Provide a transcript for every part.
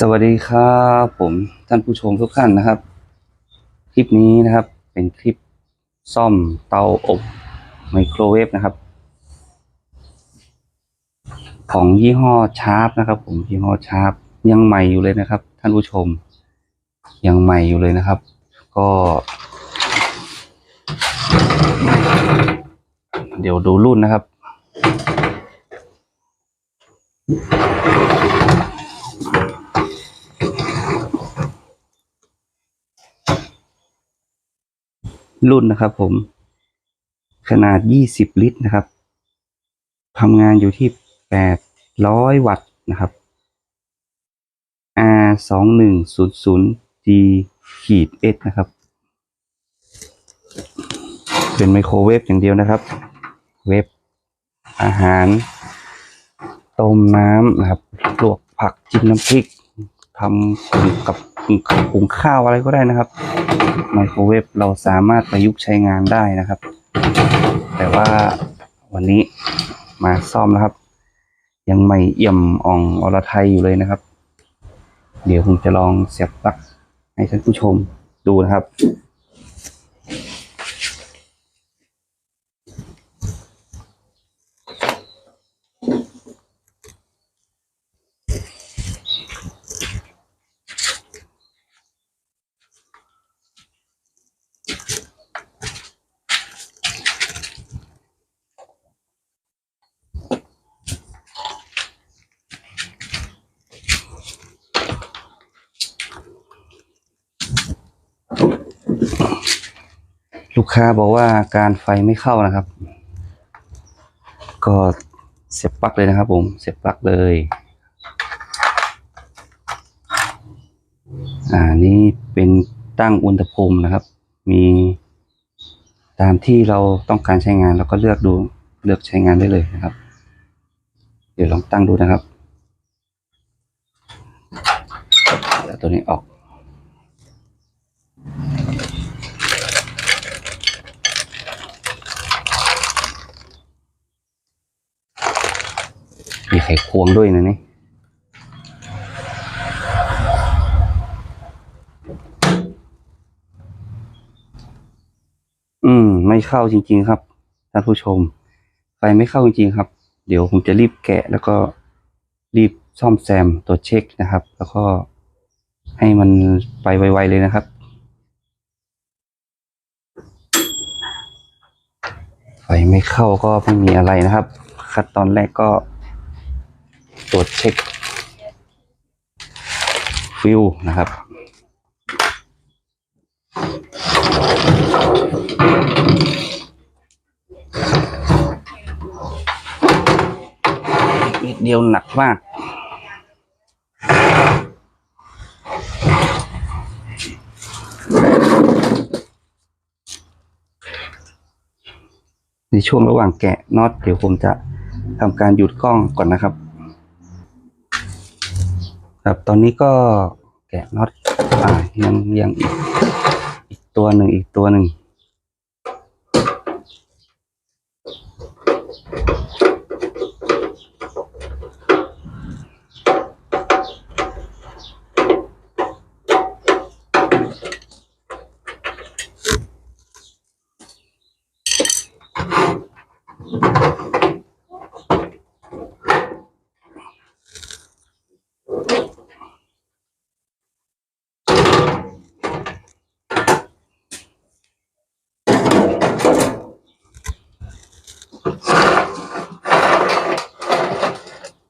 สวัสดีครับผมท่านผู้ชมทุกท่านนะครับ คลิปนี้นะครับเป็นคลิปซ่อมเตาอบไมโครเวฟนะครับ ของยี่ห้อชาร์ปนะครับ ผมยี่ห้อชาร์ปยังใหม่อยู่เลยนะครับ ท่านผู้ชม ยังใหม่อยู่เลยนะครับ ก็ เดี๋ยวดูรุ่นนะครับ รุ่นนะครับผม ขนาด 20 ลิตรนะครับทำงานอยู่ที่ 800 วัตต์นะครับ R 2 1 0 0 G ขีด S นะครับ เป็นไมโครเวฟอย่างเดียวนะครับ เวฟอาหาร ต้มน้ำนะครับ ลวกผักจิ้มน้ำพริกทำกับ หุงข้าวอะไรก็ได้นะครับไมโครเวฟเราสามารถประยุกต์ใช้งานได้นะครับ แต่ว่าวันนี้มาซ่อมนะครับ ยังไม่เอี่ยมอ่องอรไทยอยู่เลยนะครับ เดี๋ยวผมจะลองเสียบปลั๊กให้ท่านผู้ชมดูนะครับ ลูกค้าบอกว่าการไฟไม่เข้านะครับ ก็เสียบปลั๊กเลยนะครับผม เสียบปลั๊กเลย อ่า นี่เป็นตั้งอุณหภูมินะครับ มีตามที่เราต้องการใช้งานเราก็เลือกดู เลือกใช้งานได้เลยนะครับ เดี๋ยวลองตั้งดูนะครับเดี๋ยวตัวนี้ออก ไขควงด้วยนะนี่อืม ไม่เข้าจริง ๆ ครับท่านผู้ชม ไฟไม่เข้าจริง ๆ ครับ เดี๋ยวผมจะรีบแกะแล้วก็รีบซ่อมแซมตัวเช็คนะครับ แล้วก็ให้มันไปไวๆเลยนะครับ ไฟไม่เข้าก็ไม่มีอะไรนะครับ ขั้นตอนแรกก็ ตรวจเช็คฟิวนะครับนิดเดียวหนักมากในช่วงระหว่างแกะน็อตเดี๋ยวผมจะทำการหยุดกล้องก่อนนะครับ ครับตอนนี้ก็แกะน็อตอ่ายังยังอีกอีกตัวหนึ่งอีกตัวหนึ่ง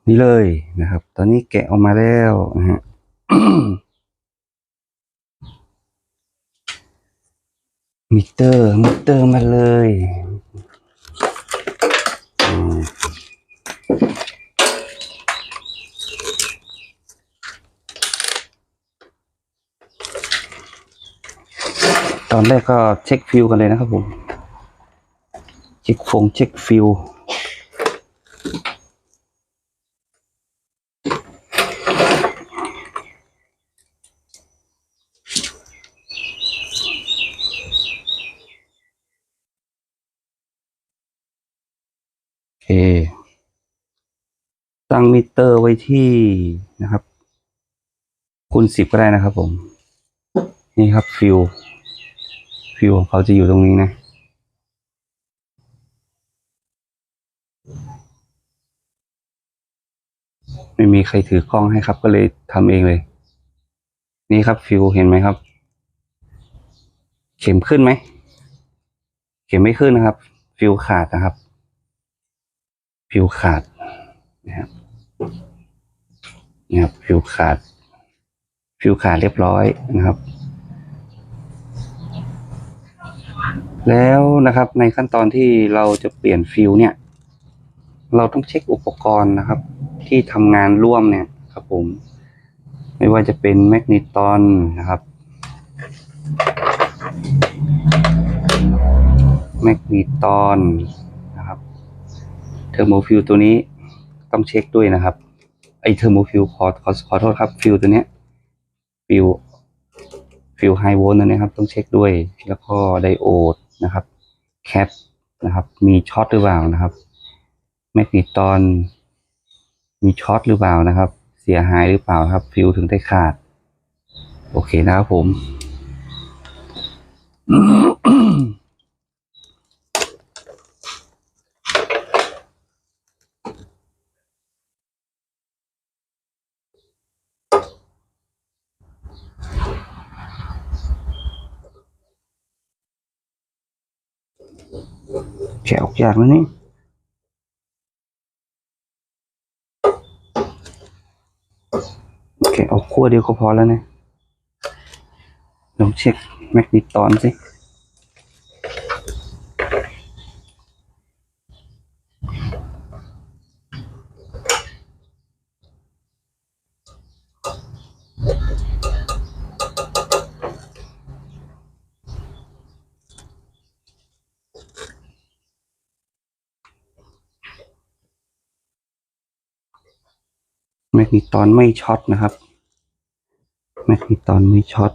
นี่เลยนะครับ ตอนนี้แกะออกมาแล้วนะฮะมิเตอร์มิเตอร์มาเลยตอนแรกก็เช็คฟิวกันเลยนะครับผม เช็คฟงเช็คฟิว เค ตั้งมิเตอร์ไว้ที่นะครับ คูณสิบก็ได้นะครับผม นี่ครับฟิวฟิวของเขาจะอยู่ตรงนี้นะ ไม่มีใครถือกล้องให้ครับ ก็เลยทำเองเลย นี่ครับฟิวเห็นไหมครับ เข็มขึ้นไหม เข็มไม่ขึ้นนะครับ ฟิวขาดนะครับ ฟิวขาดนะครับนี่ครับฟิวขาดฟิวขาดเรียบร้อยนะครับ แล้วนะครับในขั้นตอนที่เราจะเปลี่ยนฟิวเนี่ย เราต้องเช็คอุปกรณ์นะครับ ที่ทำงานร่วมเนี่ยครับผม ไม่ว่าจะเป็นแมกนีตอนนะครับแมกนีตอน ทอร์โมฟิลตัวนี้ต้องเช็คด้วยนะครับ ไอเทอร์โมฟิลขอขอขอโทษครับฟิลตัวเนี้ยฟิลฟิลไฮโวลต์ตัวเนี้ยครับ ต้องเช็คด้วยแล้วก็ไดโอดนะครับแคปนะครับ มีช็อตหรือเปล่านะครับแมกนีตอน มีช็อตหรือเปล่านะครับ เสียหายหรือเปล่าครับ ฟิวถึงได้ขาด โอเคนะครับผมะออกยากแล้วนี่โอเคเอาขั้วเดียวก็พอแล้วนะลองเช็คแมกนิตอนสิ แมกนีตอนไม่ช็อตนะครับ แมกนีตอนไม่ช็อต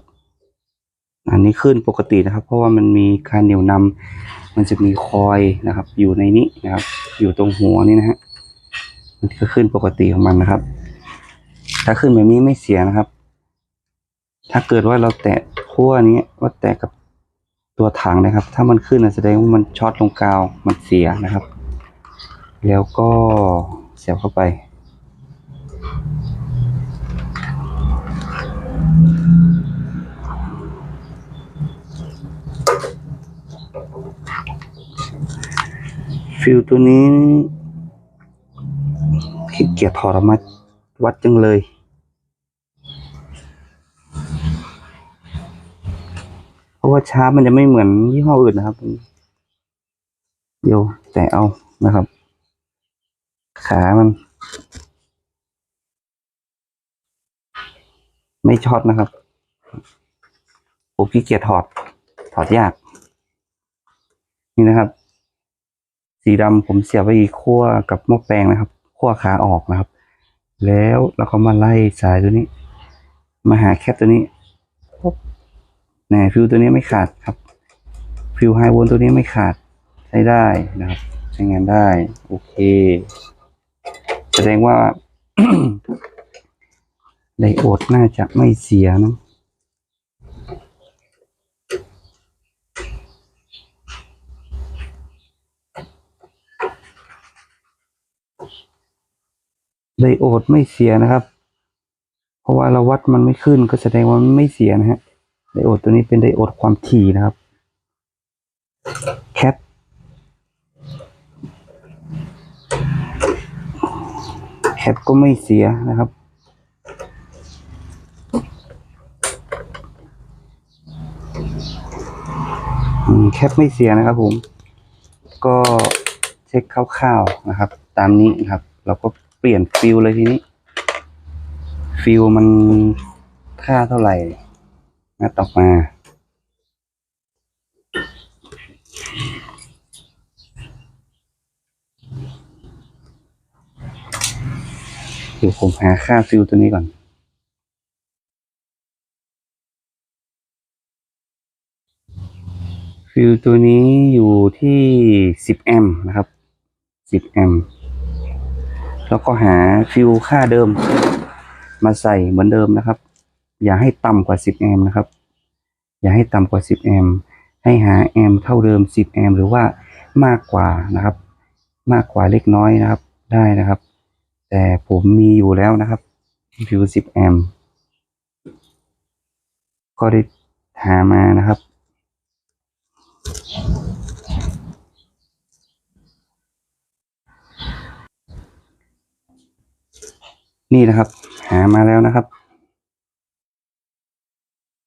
อันนี้ขึ้นปกตินะครับ เพราะว่ามันมีการเหนี่ยวนำมันจะมีคอยนะครับ อยู่ในนี้นะครับ อยู่ตรงหัวนี่นะฮะมันก็ขึ้นปกติของมันนะครับ ถ้าขึ้นแบบนี้ไม่เสียนะครับ ถ้าเกิดว่าเราแตะขั้วนี้ว่าแตะกับตัวถังนะครับ ถ้ามันขึ้นแสดงว่ามันช็อตลงกาวมันเสียนะครับ แล้วก็เสียบเข้าไป ฟิลตัวนี้ขี้เกียจถอดออกมาวัดจังเลย เพราะว่าชาร์ปมันจะไม่เหมือนยี่ห้ออื่นนะครับ เดี๋ยวแต่เอานะครับ ขามัน ไม่ช็อตนะครับผมขี้เกียจถอด ถอดยาก นี่นะครับ สีดำผมเสียบไว้อีกขั้วกับหม้อแปลงนะครับขั้วขาออกนะครับ แล้วเราก็มาไล่สายตัวนี้ มาหาแคปตัวนี้ปุ๊บแหนฟิวตัวนี้ไม่ขาดครับ ฟิวไฮโวลต์ตัวนี้ไม่ขาดใช้ได้นะครับ ใช้งานได้ โอเค แสดงว่าไดโอดน่าจะไม่เสียนะ ไดโอดไม่เสียนะครับ เพราะว่าเราวัดมันไม่ขึ้นก็แสดงว่ามันไม่เสียนะฮะไดโอดตัวนี้เป็นไดโอดความถี่นะครับแคปแคปก็ไม่เสียนะครับ แคปไม่เสียนะครับผม ก็เช็คคร่าวๆนะครับ ตามนี้นะครับ เราก็ เปลี่ยนฟิลเลยทีนี้ ฟิลมันค่าเท่าไหร่งัดออกมา เดี๋ยวผมหาค่าฟิลตัวนี้ก่อนฟิลตัวนี้อยู่ที่ 10 แอมป์นะครับ 10 แอมป์ แล้วก็หาฟิลค่าเดิม มาใส่เหมือนเดิมนะครับ อย่าให้ต่ำกว่า 10 แอมป์นะครับ อย่าให้ต่ำกว่า 10 แอมป์ให้หาแอมป์เท่าเดิม 10 แอมป์หรือว่ามากกว่านะครับ มากกว่าเล็กน้อยนะครับ ได้นะครับ แต่ผมมีอยู่แล้วนะครับฟิว10 แอมป์ก็ได้หามานะครับ นี่นะครับ หามาแล้วนะครับ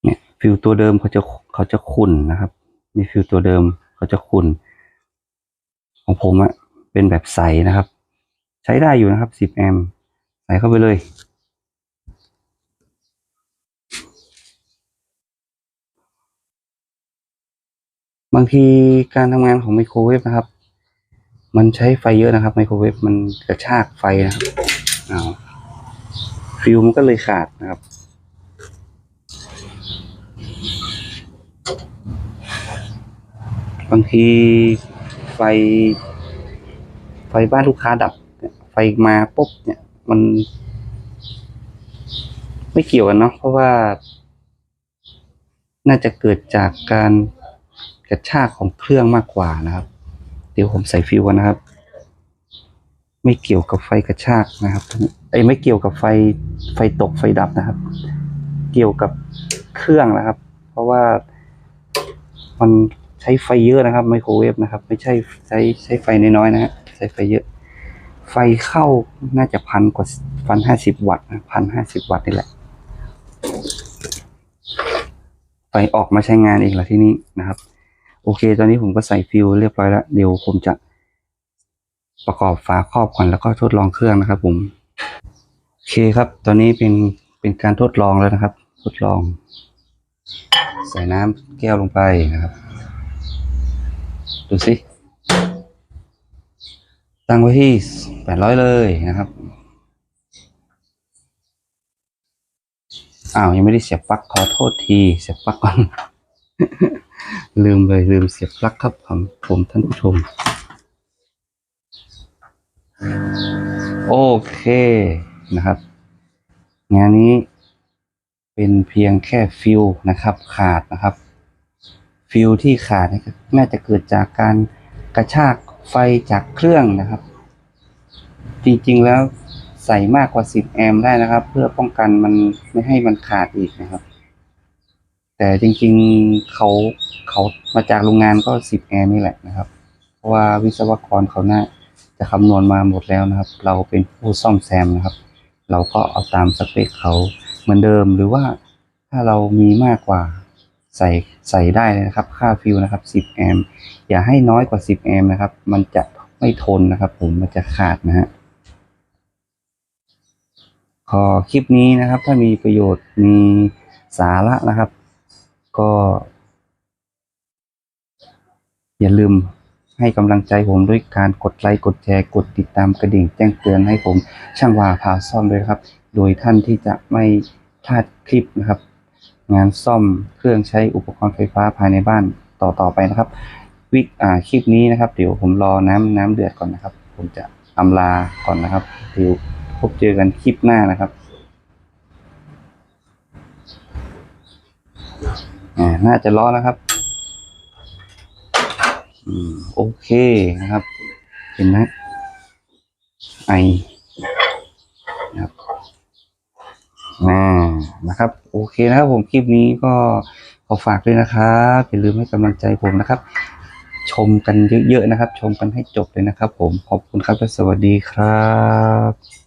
เนี่ยฟิวตัวเดิมเขาจะเขาจะขุ่นนะครับนี่ฟิวตัวเดิมเขาจะขุ่นของผมอะเป็นแบบใสนะครับ ใช้ได้อยู่นะครับ 10 แอมป์ใส่เข้าไปเลยบางทีการทำงานของไมโครเวฟนะครับ มันใช้ไฟเยอะนะครับไมโครเวฟมันกระชากไฟนะครับอ้าว ฟิวมันก็เลยขาดนะครับ บางทีไฟ ไฟบ้านลูกค้าดับ ไฟมาปุ๊บเนี่ย มัน ไม่เกี่ยวกันเนาะเพราะว่า น่าจะเกิดจากการกระชากของเครื่องมากกว่านะครับ เดี๋ยวผมใส่ฟิวกันนะครับ ไม่เกี่ยวกับไฟกระชากนะครับไอ้ไม่เกี่ยวกับไฟไฟตกไฟดับนะครับ เกี่ยวกับเครื่องนะครับ เพราะว่ามันใช้ไฟเยอะนะครับไมโครเวฟนะครับ ไม่ใช่ใช้ใช้ไฟน้อยๆนะฮะใช้ไฟเยอะ ไฟเข้าน่าจะพันกว่าพันห้าสิบวัตต์พันห้าสิบวัตต์นี่แหละไฟออกมาใช้งานเองละที่นี่นะครับ โอเค ตอนนี้ผมก็ใส่ฟิวเรียบร้อยแล้ว เดี๋ยวผมจะ ประกอบฝาครอบก่อนแล้วก็ทดลองเครื่องนะครับ ผมโอเคครับ ตอนนี้เป็นเป็นการทดลองแล้วนะครับ ทดลอง ใส่น้ำแก้วลงไปนะครับ ดูสิตั้งไว้ที่แปดร้อยเลยนะครับ อ้าว ยังไม่ได้เสียบปลั๊กขอโทษที เสียบปลั๊กก่อน ลืมเลยลืมเสียบปลั๊กครับผมผมท่านผู้ชม โอเคนะครับ งานนี้เป็นเพียงแค่ฟิลนะครับ ขาดนะครับ ฟิลที่ขาดนะครับน่าจะเกิดจากการกระชากไฟจากเครื่องนะครับ จริงๆแล้วใส่มากกว่า 10 แอมป์ได้นะครับ เพื่อป้องกันมันไม่ให้มันขาดอีกนะครับ แต่จริงๆเขาเขามาจากโรงงานก็ 10 แอมป์นี่แหละนะครับ เพราะว่าวิศวกรเขาน่า จะคำนวณมาหมดแล้วนะครับ เราเป็นผู้ซ่อมแซมนะครับ เราก็เอาตามสเปคเขาเหมือนเดิมหรือว่าถ้าเรามีมากกว่าใส่ใส่ได้เลยนะครับ ค่าฟิวนะครับ 10 แอมป์อย่าให้น้อยกว่า 10 แอมป์นะครับ มันจะไม่ทนนะครับ ผมมันจะขาดนะฮะขอคลิปนี้นะครับ ถ้ามีประโยชน์มีสาระนะครับ ก็ อย่าลืม ให้กำลังใจผมด้วยการกดไลค์กดแชร์กดติดตามกระดิ่งแจ้งเตือนให้ผมช่างวาพาซ่อมด้วยครับ โดยท่านที่จะไม่พลาดคลิปนะครับ งานซ่อมเครื่องใช้อุปกรณ์ไฟฟ้าภายในบ้านต่อต่อไปนะครับ วิกอ่าคลิปนี้นะครับ เดี๋ยวผมรอน้ำน้ำเดือดก่อนนะครับ ผมจะอำลาก่อนนะครับเดี๋ยวพบเจอกันคลิปหน้านะครับอ่าน่าจะร้อนแล้วครับ โอเคนะครับ เห็นไหมไอนะครับอ่านะครับ โอเคนะครับผมคลิปนี้ก็ขอฝากด้วยนะครับอย่าลืมให้กำลังใจผมนะครับ ชมกันเยอะๆนะครับ ชมกันให้จบเลยนะครับ ผมขอบคุณครับและสวัสดีครับ